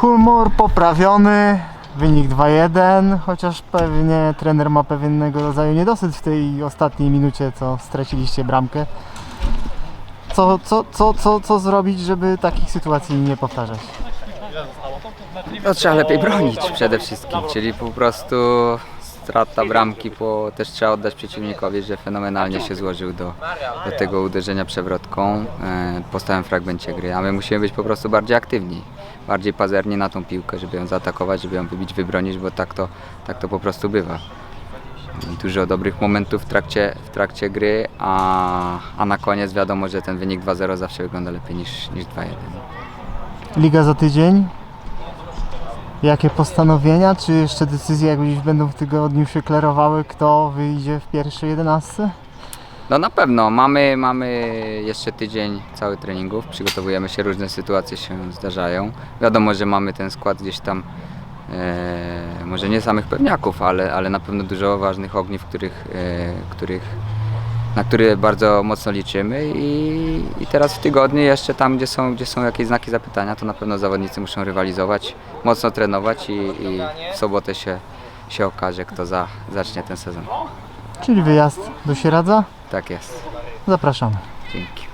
Humor poprawiony, wynik 2-1, chociaż pewnie trener ma pewnego rodzaju niedosyt w tej ostatniej minucie, co straciliście bramkę. Co, co, co, co, co zrobić, żeby takich sytuacji nie powtarzać? No, trzeba lepiej bronić przede wszystkim, czyli po prostu strata bramki, bo też trzeba oddać przeciwnikowi, że fenomenalnie się złożył do, do tego uderzenia przewrotką e, po stałym fragmencie gry, a my musimy być po prostu bardziej aktywni, bardziej pazerni na tą piłkę, żeby ją zaatakować, żeby ją wybić, wybronić, bo tak to, tak to po prostu bywa. Dużo dobrych momentów w trakcie, w trakcie gry, a, a na koniec wiadomo, że ten wynik 2-0 zawsze wygląda lepiej niż, niż 2-1. Liga za tydzień? Jakie postanowienia, czy jeszcze decyzje jak będą w tygodniu się klarowały, kto wyjdzie w pierwszej jedenastce? No na pewno, mamy, mamy jeszcze tydzień cały treningów, przygotowujemy się, różne sytuacje się zdarzają. Wiadomo, że mamy ten skład gdzieś tam, e, może nie samych pewniaków, ale, ale na pewno dużo ważnych ogniw, których, e, których, na które bardzo mocno liczymy i, i teraz w tygodniu jeszcze tam, gdzie są, gdzie są jakieś znaki zapytania, to na pewno zawodnicy muszą rywalizować, mocno trenować i, i w sobotę się, się okaże, kto za, zacznie ten sezon. Czyli wyjazd do Sieradza? Tak jest. Zapraszamy. Dzięki.